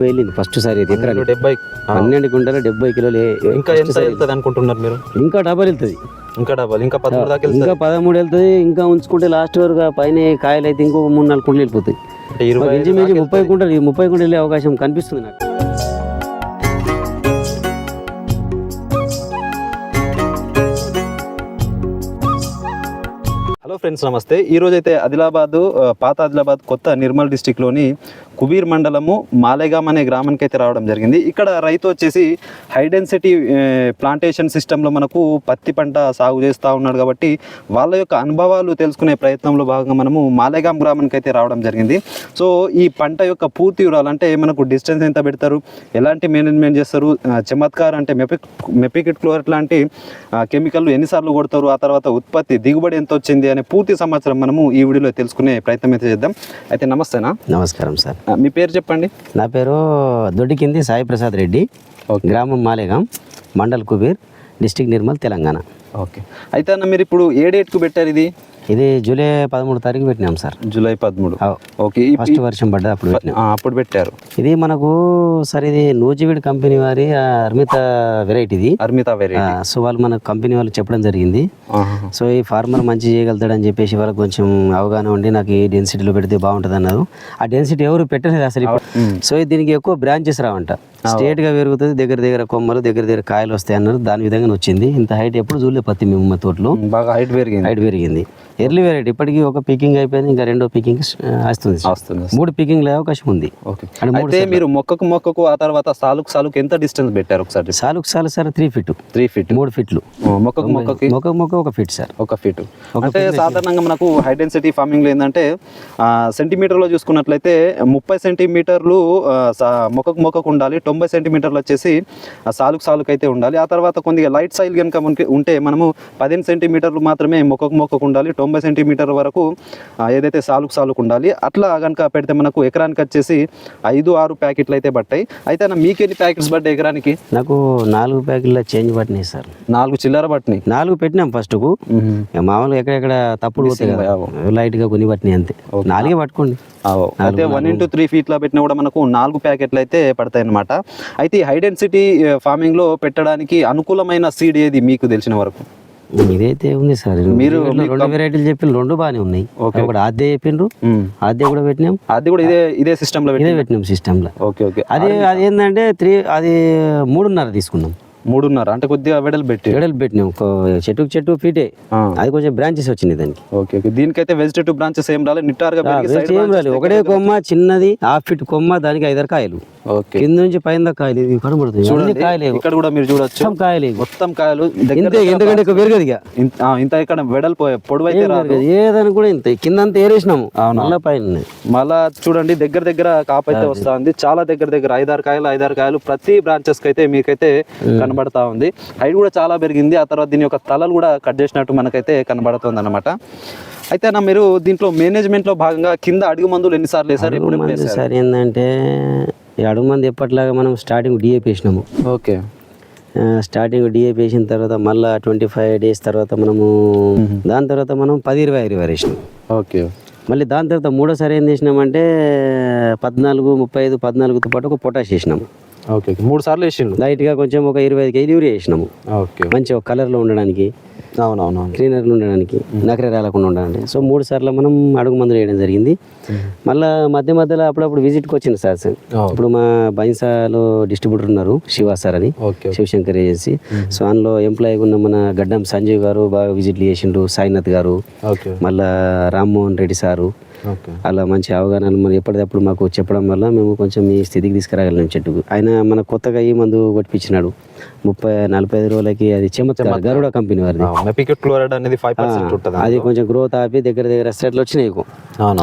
వెళ్ళింది ఫస్ట్ సారి ఇది ఎకరానికి. డెబ్బై. పన్నెండు గుంటలు డెబ్బై కిలోలు ఏ- ఇంకా ఎంత వెళ్తుంది అనుకుంటున్నారు మీరు? ఇంకా డబల్ వెళ్తుంది. ఇంకా డబ్బల్ ఇంకా పదమూడు దాకా వెళ్తుంది. ఇంకా పదమూడు వెళ్తుంది ఇంకా ఉంచుకుంటే లాస్ట్ వరకు ఆ పైన కాయలు అయితే ఇంకో మూడు నాలుగు కుంటలు వెళ్ళిపోతాయి ఇరవై ఐదు ఇంచుమించు దాకా ముప్పై కుంటలు ఈ ముప్పై కుంటలు వెళ్ళే అవకాశం కనిపిస్తుంది నాకు. హలో ఫ్రెండ్స్ నమస్తే. ఈ అయితే ఆదిలాబాద్ పాత ఆదిలాబాద్ కొత్త నిర్మల్ డిస్టిక్లోని కుబీర్ మండలము మాలేగాం అనే గ్రామానికి అయితే రావడం జరిగింది. ఇక్కడ రైతు వచ్చేసి హై డెన్సిటీ ప్లాంటేషన్ సిస్టంలో మనకు పత్తి పంట సాగు చేస్తూ ఉన్నాడు కాబట్టి వాళ్ళ యొక్క అనుభవాలు తెలుసుకునే ప్రయత్నంలో భాగంగా మనము మాలేగాం గ్రామానికి అయితే రావడం జరిగింది. సో ఈ పంట యొక్క పూర్తి వివరాలంటే మనకు డిస్టెన్స్ ఎంత పెడతారు ఎలాంటి మేనేజ్మెంట్ చేస్తారు చమత్కార్ అంటే మెపిక్ మెపికిట్ క్లోరెట్ లాంటి కెమికల్ ఎన్నిసార్లు కొడతారు ఆ తర్వాత ఉత్పత్తి దిగుబడి ఎంత వచ్చింది అనే పూర్తి సమాచారం మనము ఈ వీడియోలో తెలుసుకునే ప్రయత్నం అయితే చేద్దాం. అయితే నమస్తేనా? నమస్కారం సార్. మీ పేరు చెప్పండి. నా పేరు దొడ్డికింది సాయి ప్రసాద్ రెడ్డి. ఓకే. గ్రామం మాలేగాం మండల్ కుబీర్ డిస్టిక్ నిర్మల్ తెలంగాణ. ఓకే. అయితే అన్న మీరు ఇప్పుడు ఏ డేట్కు పెట్టారు ఇది? ఇది జూలై పదమూడు తారీఖు పెట్టినాం సార్. జూలై పదమూడు. ఓకే ఫస్ట్ వర్షం పడ్డది అప్పుడు అప్పుడు పెట్టారు. ఇది మనకు సార్ ఇది నూజివీడ్ కంపెనీ వారి అర్మిత వెరైటీ ఇది. అర్మితా వెరైటీ. సో వాళ్ళు మన కంపెనీ వాళ్ళు చెప్పడం జరిగింది. సో ఈ ఫార్మర్ మంచి చేయగలుగుతాడని చెప్పేసి వాళ్ళకి కొంచెం అవగాహన ఉండి నాకు ఈ డెన్సిటీలో పెడితే బాగుంటుంది అన్నారు. ఆ డెన్సిటీ ఎవరు పెట్టలేదు అసలు ఇప్పుడు. సో దీనికి ఎక్కువ బ్రాంచెస్ రావంట. స్ట్రేట్గా పెరుగుతుంది దగ్గర దగ్గర కొమ్మలు దగ్గర దగ్గర కాయలు వస్తాయి అన్నారు. దాని విధంగా వచ్చింది. ఇంత హైట్ ఎప్పుడు చూడలే పత్తి మేము మా తోటలో బాగా హైట్ పెరిగింది. హైట్ పెరిగింది. ఎర్లీ వెరైటీ ఇప్పటికీ ఒక పికింగ్ అయిపోయింది ఇంకా రెండో పికింగ్ వస్తుంది వస్తుంది మూడు పికింగ్ అవకాశం ఉంది. ఓకే అంటే మీరు మొక్కకు మొక్కకు ఆ తర్వాత సాలుకు సాలుకు ఎంత డిస్టెన్స్ పెట్టారు ఒకసారి సాలుకు సాలు sir three feet three feet మూడు ఫీట్లు మొక్కకు మొక్కకి? మొక్క మొక్క ఒక ఫీట్ సార్. ఒక ఫీట్ అంటే సాధారణంగా మనకు హై డెన్సిటీ ఫార్మింగ్లో ఏంటంటే సెంటీమీటర్లో చూసుకున్నట్లయితే ముప్పై సెంటీమీటర్లు మొక్కకు మొక్కకు ఉండాలి తొంభై సెంటీమీటర్లు వచ్చేసి సాలుకు సాలుకు అయితే ఉండాలి. ఆ తర్వాత కొద్దిగా లైట్ సైల్ కనుక మనకి ఉంటే మనము పదిహేను సెంటీమీటర్లు మాత్రమే మొక్కకు మొక్కకు ఉండాలి తొంభై సెంటీమీటర్ వరకు ఏదైతే సాలుకు సాలుకు ఉండాలి అట్లా కనుక పెడితే మనకు ఎకరానికి వచ్చేసి ఐదు ఆరు ప్యాకెట్లు అయితే పట్టాయి. అయితే అన్న మీకు ఎన్ని ప్యాకెట్స్ పడ్డాయి ఎకరానికి? నాకు నాలుగు ప్యాకెట్ల చేంజ్ పట్టినాయి సార్. నాలుగు చిల్లర పట్టినాయి? నాలుగు పెట్టినాం ఫస్ట్కు మామూలుగా ఎక్కడెక్కడ తప్పుడు పోతాయి కదా. లైట్గా కొన్ని పట్టినాయి అంతే. నాలుగే పట్టుకోండి. అయితే వన్ ఇంటూ త్రీ ఫీట్లో పెట్టినా కూడా మనకు నాలుగు ప్యాకెట్లు అయితే పడతాయి అనమాట అయితే ఈ హై డెన్సిటీ ఫార్మింగ్లో పెట్టడానికి అనుకూలమైన సీడ్ ఏది మీకు తెలిసిన వరకు? ఇదైతే ఉంది సార్. మీరు రెండు వెరైటీలు చెప్పిన రెండు బాగానే ఉన్నాయి. ఒకటి ఆద్య చెప్పిండ్రు ఆద్య కూడా పెట్టినాం. అది కూడా ఇదే ఇదే సిస్టమ్లో పెట్టి ఇదే పెట్టినాం సిస్టమ్లో. Okay okay. అది అది ఏంటంటే త్రీ అది మూడున్నర తీసుకున్నాం. మూడున్నర అంటే కొద్దిగా వెడల్ పెట్టి ఎడలు పెట్టినాం. చెట్టుకు చెట్టు ఫీటే. అది కొంచెం బ్రాంచెస్ వచ్చినాయి దానికి. Okay okay. దీనికైతే వెజిటేటివ్ బ్రాంచెస్ ఏం రాలేదు నిట్టారుగా ఏం రాలేదు. ఒకటే కొమ్మ చిన్నది హాఫ్ ఫీట్ కొమ్మ దానికి ఐదారు కాయలు. ఓకే కింద నుంచి పైన దాకా కాయలు ఇవి కనబడుతుంది కాయలే ఇక్కడ కూడా మీరు చూడొచ్చు. మొత్తం కాయలే మొత్తం కాయలు ఇంతే ఎంతకంటే ఎక్కువ పెరగదు ఇక ఇంత- ఇక్కడ వెడల్పు పొడవు అయితే రాదు. ఏదని కూడా ఇంత. కింద అంతా ఏరేసినాము మళ్ళా పైన. మళ్ళా చూడండి దగ్గర దగ్గర కాపు అయితే వస్తా ఉంది చాలా దగ్గర దగ్గర ఐదారు కాయలు ఐదారు కాయలు ప్రతి బ్రాంచెస్కి అయితే మీకైతే కనబడతా ఉంది. హైట్ కూడా చాలా పెరిగింది. ఆ తర్వాత దీని యొక్క తలలు కూడా కట్ చేసినట్టు మనకైతే కనబడుతుంది అనమాట అయితే అన్న మీరు దీంట్లో మేనేజ్మెంట్లో భాగంగా కింద అడుగు మందులు ఎన్నిసార్లు వేసారు సరే ఏంటంటే ఈ అడుగు మంది ఎప్పటిలాగా మనం స్టార్టింగ్ డిఏపి వేసినాము. ఓకే. స్టార్టింగ్ డిఏపి వేసిన తర్వాత మళ్ళీ ట్వంటీ ఫైవ్ డేస్ తర్వాత మనము దాని తర్వాత మనం పది ఇరవై ఇరవై వేసినాం. ఓకే. మళ్ళీ దాని తర్వాత మూడోసారి ఏం చేసినామంటే పద్నాలుగు ముప్పై ఐదు పద్నాలుగుతో పాటు ఒక పొటాష్ వేసినాము. ఓకే. మూడు సార్లు వేసిండు లైట్గా కొంచెం ఒక ఇరవై ఐదు కేజీలు యూరియా వేసినాము. ఓకే. మంచి ఒక కలర్లో ఉండడానికి. అవునవునవును. క్లీనర్లు ఉండడానికి నకరే రాలకుండా ఉండడానికి సో మూడు సార్లు మనం అడుగు మందులు వేయడం జరిగింది. మళ్ళా మధ్య మధ్యలో అప్పుడప్పుడు విజిట్కి వచ్చింది సార్. సార్ ఇప్పుడు మా బైన్సాలో డిస్ట్రిబ్యూటర్ ఉన్నారు శివ సార్ అని శివశంకర్ ఏజెన్సీ. సో అందులో ఎంప్లాయీగా ఉన్న మన గడ్డం సంజయ్ గారు బాగా విజిట్లు చేసిండ్రు సాయినాథ్ గారు మళ్ళా రామ్మోహన్ రెడ్డి సారు. అలా మంచి అవగాహన మనం ఎప్పటికప్పుడు మాకు చెప్పడం వల్ల మేము కొంచెం ఈ స్థితికి తీసుకురాగలిగాం చెట్టుకు. ఆయన మన కొత్తగా ఈ మందు కొట్టిపించినాడు. ముప్పై నలభై ఐదు రోజులకి అది చెమత్కార్ గరుడ కంపెనీ వారిది. మెపికెట్ క్లోరైడ్ అనేది ఫైవ్ పర్సెంట్ ఉంటుంది అది కొంచెం గ్రోత్ ఆపి దగ్గర దగ్గర సెట్లు వచ్చినాయి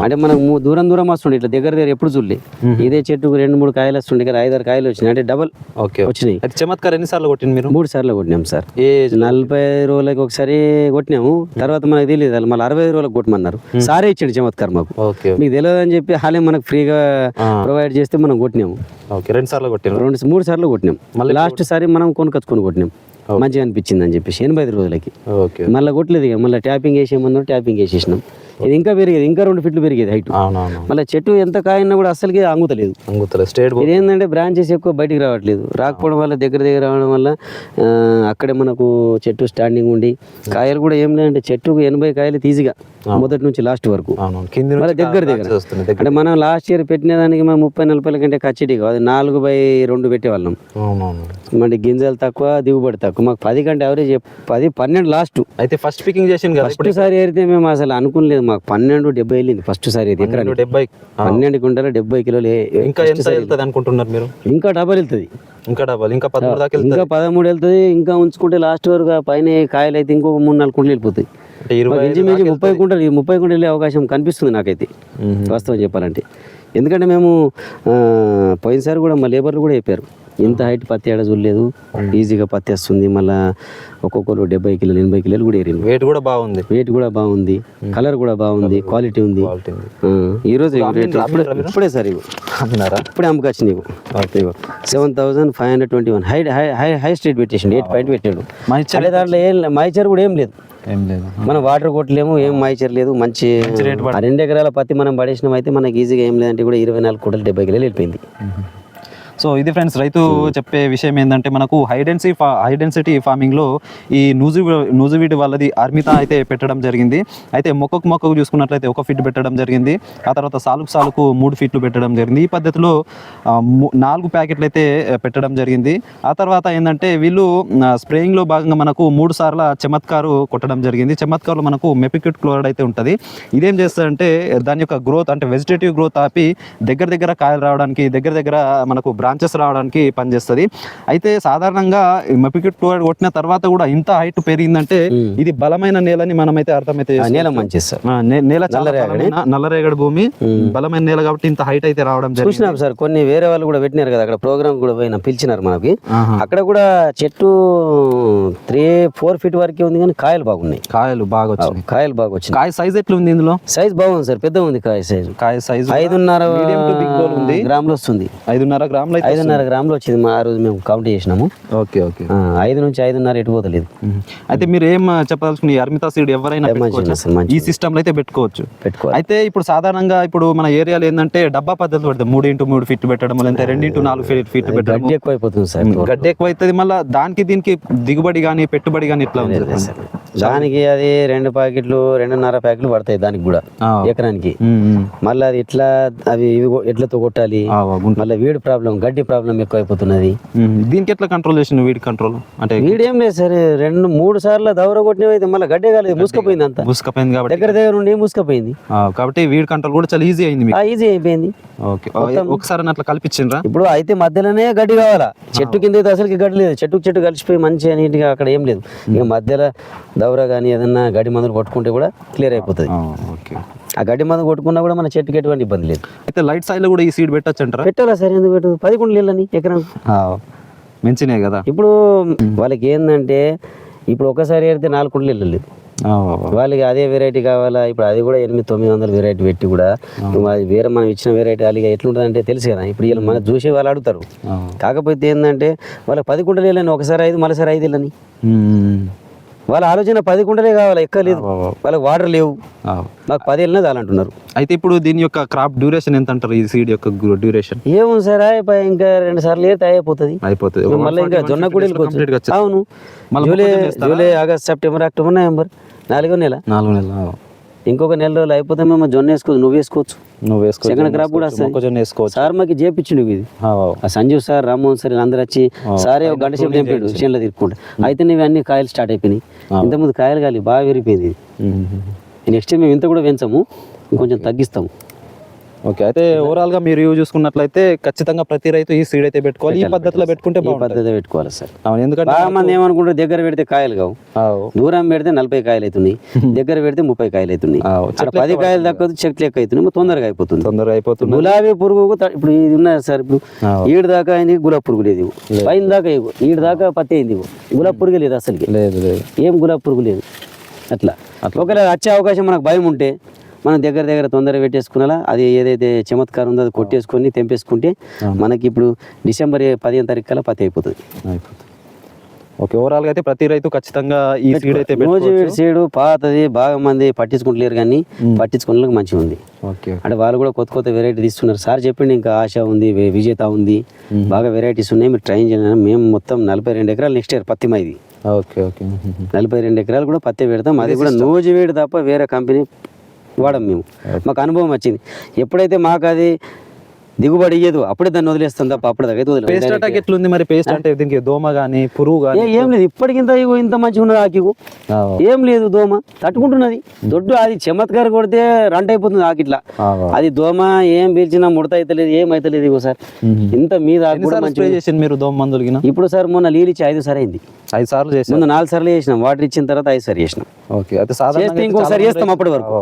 అంటే మనం దూరం దూరం వస్తుండే ఇట్లా దగ్గర దగ్గర ఎప్పుడు చూడలే. ఇదే చెట్టుకు రెండు మూడు కాయలు వస్తుండే ఇక్కడ ఐదారు కాయలు వచ్చినాయి. అంటే డబల్ ఓకే. వచ్చినాయి. చమత్కార్ ఎన్నిసార్లు కొట్టింది మీరు? మూడు సార్లు కొట్టినాం సార్. ఏ నలభై రోజులకి ఒకసారి కొట్టినాము. తర్వాత మనకు తెలియదు మళ్ళీ అరవై ఐదు రోజులకు కొట్టమన్నారు. సారే ఇచ్చాడు చమత్కార్ మాకు. ఓకే. మీకు తెలియదు అని చెప్పి హాలే మనకు ఫ్రీగా ప్రొవైడ్ చేస్తే మనం కొట్టినాము. రెండు సార్లు కొట్టిరు రెండు మూడు సార్లు కొట్టినాం. మళ్ళీ లాస్ట్ సారి మనం కొనుకొచ్చుకొని కొట్టినాం. మంచిగా అనిపించింది అని చెప్పేసి ఎనభై ఐదు రోజులకి. ఓకే. మళ్ళీ కొట్టలేదు ఇక. మళ్ళీ ట్యాపింగ్ వేసేయమన్నారు ట్యాపింగ్ వేసేసినాం ఇది ఇంకా పెరిగేది ఇంకా రెండు ఫీట్లు పెరిగేది హైట్ మళ్ళీ చెట్టు ఎంత కాయన్నా కూడా అస్సలకి అంగుతలేదు అంగుతలే స్టేట్ ఇది ఏంటంటే బ్రాంచెస్ ఎక్కువ బయటికి రావట్లేదు. రాకపోవడం వల్ల దగ్గర దగ్గర రావడం వల్ల అక్కడే మనకు చెట్టు స్టాండింగ్ ఉండి కాయలు కూడా ఏం లేదంటే చెట్టుకు ఎనభై కాయలు ఈజీగా మొదటి నుంచి లాస్ట్ వరకు. మళ్ళీ దగ్గర దగ్గర. అంటే మనం లాస్ట్ ఇయర్ పెట్టిన దానికి మనం ముప్పై నలభై కంటే కాదు అది నాలుగు బై రెండు పెట్టేవాళ్ళం. మరి గింజలు తక్కువ దిగుబడి తక్కువ. మాకు పది కంటే అవరేజ్ పది పన్నెండు లాస్ట్ అయితే ఫస్ట్ పికింగ్ చేసింది ఫస్ట్ సారి అయితే మేము అసలు అనుకోలేదు మాకు పన్నెండు డెబ్బై వెళ్ళింది ఫస్ట్ సారి ఎకరానికి. ఇప్పుడు డెబ్బై పన్నెండు కుంటలు డెబ్బై కిలోలు ఏ- ఏ- ఇంకా ఎంత వెళ్తుంది అనుకుంటున్నారు మీరు? ఇంకా డబల్ వెళ్తుంది. ఇంకా డబల్ ఇంకా పదమూడు దాకా వెళ్తుంది? ఇంకా పదమూడు వెళ్తుంది ఇంకా ఉంచుకుంటే లాస్ట్ వరకు ఆ పైన కాయలు అయితే ఇంకొక మూడు నాలుగు కుంటలు వెళ్ళిపోతాయి. అంటే ఇరవై ముప్పై కుంటలు ఈ ముప్పై కుంటలు వెళ్ళే అవకాశం కనిపిస్తుంది నాకైతే వాస్తవం చెప్పాలంటే. ఎందుకంటే మేము ఆ, పోయినసారి కూడా మా లేబర్లు కూడా చెప్పారు. ఇంత హైట్ పత్తి ఏడ చూడలేదు. ఈజీగా పత్తి వస్తుంది. మళ్ళీ ఒక్కొక్కరు డెబ్బై కిలోలు ఎనభై కిలోలు కూడా ఏరింది వెయిట్ కూడా బాగుంది. వెయిట్ కూడా బాగుంది. కలర్ కూడా బాగుంది. క్వాలిటీ ఉంది. ఈరోజు రేట్ ఇప్పుడే సార్ ఇవి ఇప్పుడే అమ్మకొచ్చి నీకు ఇగో seven thousand five hundred twenty one high high high high street పెట్టేసిండు. Eight point పెట్టాడు. మైచర్ అంటే దాంట్లో ఏం మైచర్ కూడా ఏం లేదు. ఏం లేదు. మనం వాటర్ కొట్టలేము ఏం మైచర్ లేదు. మంచి రెండు ఎకరాల పత్తి మనం పడేసినాం అయితే మనకి ఈజీగా ఏం లేదంటే కూడా ఇరవై నాలుగు కోట్ల డెబ్బై కిలోలు వెళ్ళిపోయింది. సో ఇది ఫ్రెండ్స్ రైతు చెప్పే విషయం ఏంటంటే మనకు హైడెన్సీ ఫా హైడెన్సిటీ ఫార్మింగ్లో ఈ నూజు నూజువీడి వాళ్ళది అర్మిత అయితే పెట్టడం జరిగింది. అయితే మొక్కకు మొక్కకు చూసుకున్నట్లయితే ఒక ఫీట్ పెట్టడం జరిగింది. ఆ తర్వాత సాలుకు సాలుకు మూడు ఫీట్లు పెట్టడం జరిగింది. ఈ పద్ధతిలో నాలుగు ప్యాకెట్లు అయితే పెట్టడం జరిగింది. ఆ తర్వాత ఏంటంటే వీళ్ళు స్ప్రేయింగ్లో భాగంగా మనకు మూడు సార్ల చమత్కారు కొట్టడం జరిగింది. చమత్కారులో మనకు మెపిక్యూట్ క్లోరైడ్ అయితే ఉంటుంది. ఇదేం చేస్తుందంటే దాని యొక్క గ్రోత్ అంటే వెజిటేటివ్ గ్రోత్ ఆపి దగ్గర దగ్గర కాయలు రావడానికి దగ్గర దగ్గర మనకు బ్రాంచెస్ రావడానికి పనిచేస్తుంది. అయితే సాధారణంగా మెపిక్యూట్ క్లోరైడ్ కొట్టిన తర్వాత కూడా ఇంత హైట్ పెరిగిందంటే ఇది బలమైన నేలని మనమైతే అర్థమైతే నేల నే- నేల నల్లరేగడి. భూమి బలమైన నేల కాబట్టి ఇంత హైట్ అయితే రావడం చూసినాం సార్ కొన్ని వేరే వాళ్ళు కూడా పెట్టినారు కదా అక్కడ ప్రోగ్రామ్ కూడా పోయినా పిలిచినారు మనకి. అక్కడ కూడా చెట్టు త్రీ ఫోర్ ఫీట్ వరకే ఉంది కానీ కాయలు బాగున్నాయి. కాయలు బాగా వచ్చినాయి. కాయలు బాగా వచ్చినాయి. కాయ సైజ్ ఎట్లా ఉంది ఇందులో? సైజ్ బాగుంది సార్ పెద్ద ఉంది కాయ సైజ్ కాయ సైజ్ ఐదున్నర గ్రాములు వస్తుంది. ఐదున్నర గ్రాములు ఐదున్నర గ్రాములు వచ్చింది మా ఆ రోజు మేము కౌంట్ చేసినాము. Okay okay. ఐదు నుంచి ఐదున్నర ఎటు పోతలేదు. అయితే మీరు ఏం చెప్పదలుచుకుని అర్మితా సీడ్ ఎవరైనా ఈ సిస్టమ్లో అయితే పెట్టుకోవచ్చు. పెట్టుకోవాలి. అయితే ఇప్పుడు సాధారణంగా ఇప్పుడు మన ఏరియాలో ఏంటంటే డబ్బా పద్ధతి పెడతాం మూడు ఇంటూ మూడు ఫీట్ పెట్టడం లేదంటే రెండు ఇంటూ నాలుగు ఫీట్ ఫీట్ పెట్టడం గడ్డి ఎక్కువ అయిపోతుంది సార్ గడ్డి ఎక్కువ అవుతుంది మళ్ళీ దానికి దీనికి దిగుబడి కానీ పెట్టుబడి కానీ ఎట్లా ఉంది. దానికి అది రెండు ప్యాకెట్లు రెండున్నర ప్యాకెట్లు పడతాయి దానికి కూడా. ఎకరానికి. మళ్ళీ అది ఎట్లా అవి ఎట్లతో కొట్టాలి. మళ్ళీ వీడి ప్రాబ్లం గడ్డి ప్రాబ్లం ఎక్కువ అయిపోతున్నది ఉమ్, దీనికి ఎట్లా కంట్రోల్ చేసిన వీడి కంట్రోల్ అంటే వీడేం లేదు సార్ రెండు మూడు సార్లు దౌర కొట్టినవి అయితే మళ్ళీ గడ్డే కాలేదు మూసుకపోయింది అంతా. ముసుకపోయింది కాబట్టి దగ్గర దగ్గర నుండి మూసుకపోయింది. కాబట్టి వీడి కంట్రోల్ కూడా చాలా ఈజీ అయింది ఈజీ అయిపోయింది. ఓకే. ఒకసారి అట్లా కల్పించిండ్రా? ఇప్పుడు అయితే మధ్యలోనే గడ్డి కావాలా? చెట్టు కింద అయితే అసలుకి గడ్డి లేదు. చెట్టుకు చెట్టు కలిసిపోయి మంచిగా నీట్గా అక్కడ ఏం లేదు. ఇక మధ్యలో దౌర కానీ ఏదన్నా గడ్డి మందులు కొట్టుకుంటే కూడా క్లియర్ అయిపోతుంది. ఓకే. ఆ గడ్డి మందు కొట్టుకున్నా కూడా మన చెట్టుకి ఎటువంటి ఇబ్బంది లేదు. అయితే లైట్ సైడ్లో కూడా ఈ సీడ్ పెట్టచ్చు అంటారా పెట్టాలా సార్? ఎందుకు పెట్టదు? పదకొండు నీళ్ళని ఎకరం. మంచినే కదా. ఇప్పుడు వాళ్ళకి ఏంటంటే ఇప్పుడు ఒకసారి ఏరితే నాలుగు కుండలు వెళ్ళలేదు వాళ్ళకి అదే వెరైటీ కావాలా? ఇప్పుడు అది కూడా ఎనిమిది తొమ్మిది వందల వెరైటీ పెట్టి కూడా వేరే మనం ఇచ్చిన వెరైటీ అలాగే ఎట్లుంటుంది అంటే తెలుసు కదా. ఇప్పుడు వీళ్ళు మన చూసే వాళ్ళు అడుగుతారు. కాకపోతే ఏంటంటే వాళ్ళకి పది కుంటలు వెళ్ళని ఒకసారి ఐదు మరోసారి ఐదు వెళ్ళని వాళ్ళ ఆలోచన పది కుంటలే కావాలి? ఎక్క లేదు. వాళ్ళకి వాటర్ లేవు. మాకు పది వెళ్ళినా చాలంటున్నారు. అయితే ఇప్పుడు దీని యొక్క క్రాప్ డ్యూరేషన్ ఎంత అంటారు ఈ సీడ్ యొక్క డ్యూరేషన్ ఏముంది సార్ అయిపోయి ఇంకా రెండు సార్లు ఏరితే అయిపోతుంది. అయిపోతుంది. మళ్ళీ ఇంకా జొన్న కూడా. అవును. July? July August September October November. నాలుగో నెల. నాలుగు నెలలు ఇంకొక నెల రోజులు అయిపోతే మేము జొన్న వేసుకోవచ్చు నువ్వు వేసుకోవచ్చు. నువ్వు వేసుకో సెకండ్ క్రాప్ కూడా వేసుకోవచ్చు సార్ మాకు చేపించిండు ఇది. సంజీవ్ సార్ రామ్మోహన్ సార్ వీళ్ళందరూ వచ్చి సారే ఒక గంట సేపు తెంపాడు చేనులో తిరుక్కుంటా అయితే నీవు అన్ని కాయలు స్టార్ట్ అయిపోయినాయి. ఇంతకుముందు కాయలు కాలి బాగా విరిగిపోయింది. నెక్స్ట్ టైం మేము ఇంత కూడా పెంచము ఇంకొంచెం తగ్గిస్తాము. ఓకే అయితే ఓవరాల్గా మీరు యూజ్ చూసుకున్నట్లయితే ఖచ్చితంగా ప్రతి రైతు ఈ సీడ్ అయితే పెట్టుకోవాలి ఈ పద్ధతిలో పెట్టుకుంటే పద్ధతి పెట్టుకోవాలి సార్. అవును ఎందుకంటే బాగా మంది ఏమనుకుంటారు దగ్గర పెడితే కాయలు కావు. దూరం పెడితే నలభై కాయలు అవుతున్నాయి దగ్గర పెడితే ముప్పై కాయలు అవుతున్నాయి. పది కాయలు దక్కదు చెట్లు లెక్క అవుతున్నాయి తొందరగా అయిపోతుంది. తొందరగా అయిపోతుంది. గులాబీ పురుగు ఇప్పుడు ఇది ఉన్నది సార్ ఇప్పుడు. ఈడు దాకా అయింది గులాబీ పురుగు లేదు. పైన దాకా ఈడు దాకా పత్తి అయింది. గులాబీ పురుగు లేదు అసలుకి. లేదు లేదు. ఏం గులాబీ పురుగు లేదు. అట్లా. ఒకవేళ వచ్చే అవకాశం మనకు భయం ఉంటే మనం దగ్గర దగ్గర తొందరగా పెట్టేసుకునేలా అది ఏదైతే చమత్కారం ఉందో అది కొట్టేసుకొని తెంపేసుకుంటే మనకి ఇప్పుడు డిసెంబర్ పదిహేను తారీఖు కల్లా పత్తి అయిపోతుంది. అయిపోతుంది. ఓకే ఓవరాల్గా అయితే ప్రతి రైతు ఖచ్చితంగా ఈ సీడ్ అయితే నోజివీడ్ సీడు పాతది బాగా మంది పట్టించుకుంటలేరు కానీ పట్టించుకున్న మంచిగా ఉంది. ఓకే అంటే వాళ్ళు కూడా కొత్త కొత్త వెరైటీ తీస్తున్నారు సార్ చెప్పిండు ఇంకా ఆశ ఉంది విజేత ఉంది బాగా వెరైటీస్ ఉన్నాయి మీరు ట్రైన్ చేయాలని మేము మొత్తం నలభై రెండు ఎకరాలు నెక్స్ట్ ఇయర్ పత్తి మాది. Okay okay. నలభై రెండు ఎకరాలు కూడా పత్తి పెడతాం. అది కూడా నోజివీడు తప్ప వేరే కంపెనీ వాడం మేము. మాకు అనుభవం వచ్చింది. ఎప్పుడైతే మాకు అది దిగుబడి ఇయ్యదు. అప్పుడే దాన్ని వదిలేస్తాం తప్ప అప్పుడు అయితే వదిలేదు పేస్ట్ అటాక్ ఎట్లుంది మరి? పేస్ట్ అంటే దీనికి దోమ గానీ పురుగు గానీ ఏ- లేదు. ఇప్పటికింత ఇగో ఇంత మంచిగా ఉన్నది ఆకికు. ఆ, ఏం లేదు దోమ. తట్టుకుంటున్నది. దొడ్డు అది చమత్కారం కొడితే రంట అయిపోతుంది ఆకిట్లా. అది దోమ ఏం పీల్చినా ముడత అవుతలేదు ఏం అవుతలేదు ఇగో సార్. ఇంత మీద ఆకు చేసింది మీరు దోమ మందులు ఇప్పుడు సార్ మొన్న ఇచ్చి ఐదు సార్ అయింది. ఐదు సార్లు చేసారు ముందు నాలుగు సార్లు చేసినాం. వాటర్ ఇచ్చిన తర్వాత ఐదు సార్లు చేసినాం. ఓకే. అయితే సాధారణంగా ఇంకోసారి చేస్తాం అప్పటి వరకు.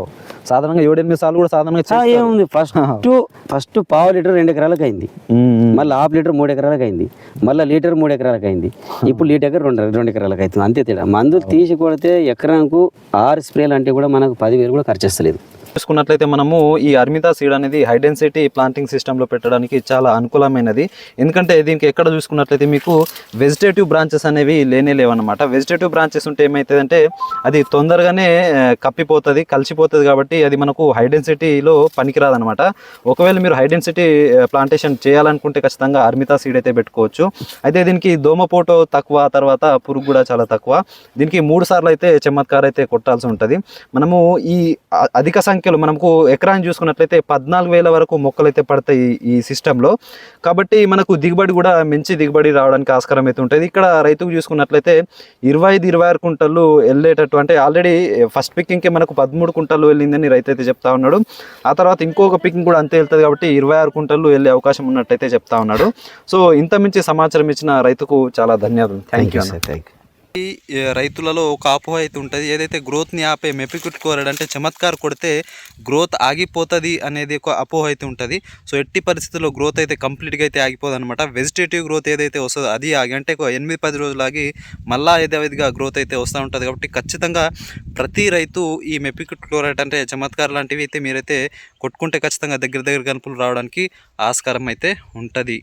సాధారణంగా ఏడెనిమిది సార్లు కూడా సాధారణంగా. ఏముంది? ఫస్ట్ ఫస్ట్ పావు లీటర్ రెండు ఎకరాలకు అయింది. మళ్ళీ హాఫ్ లీటర్ మూడు ఎకరాలకు అయింది. మళ్ళీ లీటర్ మూడు ఎకరాలకు అయింది. ఇప్పుడు లీటర్ రెండు రెండు ఎకరాలకు అవుతుంది. అంతే తేడా. మందులు తీసి కొడితే ఎకరానికి ఆరు స్ప్రేలు అంటే కూడా మనకు పదివేలు కూడా ఖర్చు వస్తలేదు. చూసుకున్నట్లయితే మనము ఈ అర్మితా సీడ్ అనేది హై డెన్సిటీ ప్లాంటింగ్ సిస్టంలో పెట్టడానికి చాలా అనుకూలమైనది. ఎందుకంటే దీనికి ఎక్కడ చూసుకున్నట్లయితే మీకు వెజిటేటివ్ బ్రాంచెస్ అనేవి లేనే లేవన్నమాట. వెజిటేటివ్ బ్రాంచెస్ ఉంటే ఏమవుతుందంటే అది తొందరగానే కప్పిపోతుంది కలిసిపోతుంది కాబట్టి అది మనకు హై డెన్సిటీలో పనికిరాదనమాట ఒకవేళ మీరు హై డెన్సిటీ ప్లాంటేషన్ చేయాలనుకుంటే ఖచ్చితంగా అర్మితా సీడ్ అయితే పెట్టుకోవచ్చు. అయితే దీనికి దోమపోటు తక్కువ తర్వాత పురుగు కూడా చాలా తక్కువ. దీనికి మూడు సార్లు అయితే చమత్కార్ అయితే కొట్టాల్సి ఉంటుంది. మనము ఈ అధిక అధిక సంఖ్యలో మనకు ఎకరాన్ని చూసుకున్నట్లయితే పద్నాలుగు వేల వరకు మొక్కలు అయితే పడతాయి ఈ సిస్టంలో. కాబట్టి మనకు దిగుబడి కూడా మంచి దిగుబడి రావడానికి ఆస్కారం అయితే ఉంటుంది. ఇక్కడ రైతుకు చూసుకున్నట్లయితే ఇరవై ఐదు ఇరవై ఆరు కుంటలు వెళ్ళేటట్టు అంటే ఆల్రెడీ ఫస్ట్ పికింగ్కి మనకు పదమూడు కుంటలు వెళ్ళిందని రైతు అయితే చెప్తా ఉన్నాడు. ఆ తర్వాత ఇంకొక పికింగ్ కూడా అంతే వెళ్తుంది కాబట్టి ఇరవై ఆరు కుంటలు వెళ్ళే అవకాశం ఉన్నట్టయితే చెప్తా ఉన్నాడు. సో ఇంత మించి సమాచారం ఇచ్చిన రైతుకు చాలా ధన్యవాదాలు. Thank you sir thank you రైతులలో ఒక అపోహ అయితే ఉంటుంది. ఏదైతే గ్రోత్ని ఆపే మెప్పికుట్టుకోరడు అంటే చమత్కార్ కొడితే గ్రోత్ ఆగిపోతుంది అనేది ఒక అపోహ అయితే ఉంటుంది. సో ఎట్టి పరిస్థితుల్లో గ్రోత్ అయితే కంప్లీట్గా అయితే ఆగిపోదు అనమాట వెజిటేటివ్ గ్రోత్ ఏదైతే వస్తుందో అది ఆగి అంటే ఒక ఎనిమిది పది రోజులు ఆగి మళ్ళా యథావిధిగా గ్రోత్ అయితే వస్తూ ఉంటుంది. కాబట్టి ఖచ్చితంగా ప్రతి రైతు ఈ మెప్పికుట్టుకోరట్ అంటే చమత్కార్ లాంటివి అయితే మీరైతే కొట్టుకుంటే ఖచ్చితంగా దగ్గర దగ్గర కనుపులు రావడానికి ఆస్కారం అయితే ఉంటుంది.